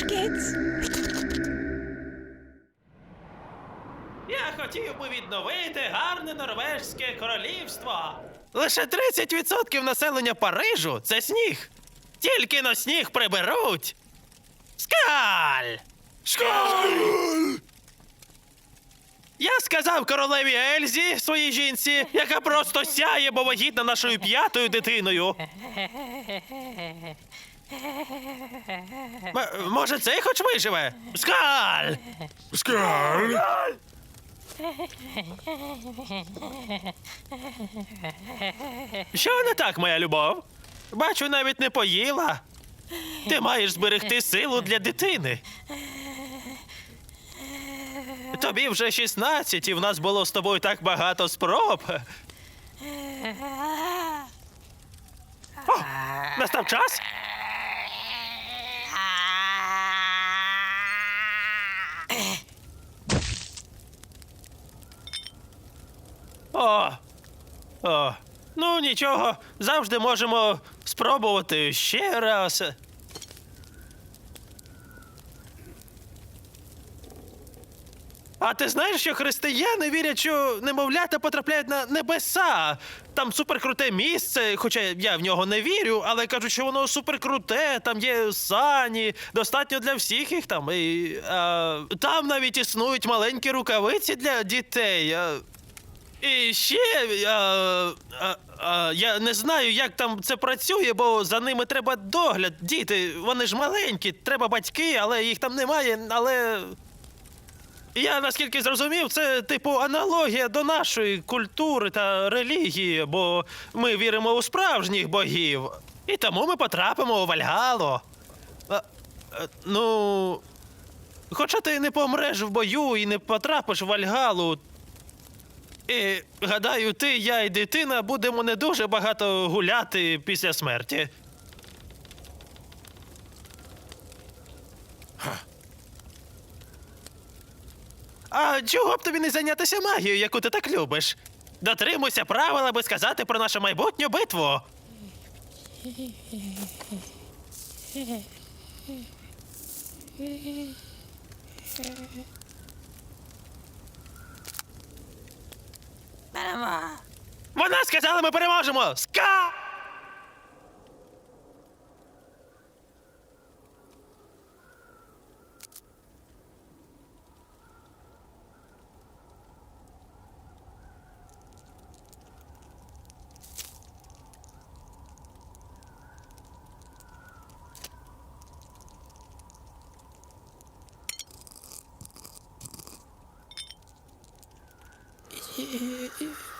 Kids. Я хотів би відновити гарне норвежське королівство. Лише 30% населення Парижу це сніг. Тільки на сніг приберуть. Скаль! Скаль! Я сказав королеві Ельзі, своїй жінці, яка просто сяє, бо вагітна нашою п'ятою дитиною. М- може, цей хоч виживе? Скаль! Скаль! Що не так, моя любов? Бачу, навіть не поїла. Ти маєш зберегти силу для дитини. Тобі вже 16, і в нас було з тобою так багато спроб. О, настав час? О, о, ну нічого, завжди можемо спробувати ще раз. А ти знаєш, що християни вірять, що немовлята потрапляють на небеса? Там суперкруте місце, хоча я в нього не вірю, але кажуть, що воно суперкруте, там є сані, достатньо для всіх їх там. І, а, там навіть існують маленькі рукавиці для дітей. А, і ще а, а, а, я не знаю, як там це працює, бо за ними треба догляд. Діти, вони ж маленькі, треба батьки, але їх там немає. Але я наскільки зрозумів, це типу аналогія до нашої культури та релігії, бо ми віримо у справжніх богів. І тому ми потрапимо у Вальгалу. А, а, ну. Хоча ти не помреш в бою і не потрапиш в Вальгалу, і гадаю, ти, я і дитина будемо не дуже багато гуляти після смерті. А чого б тобі не зайнятися магією, яку ти так любиш? Дотримуйся правил, аби сказати про нашу майбутню битву. Сказали, ми переможемо! Ска! Yeah.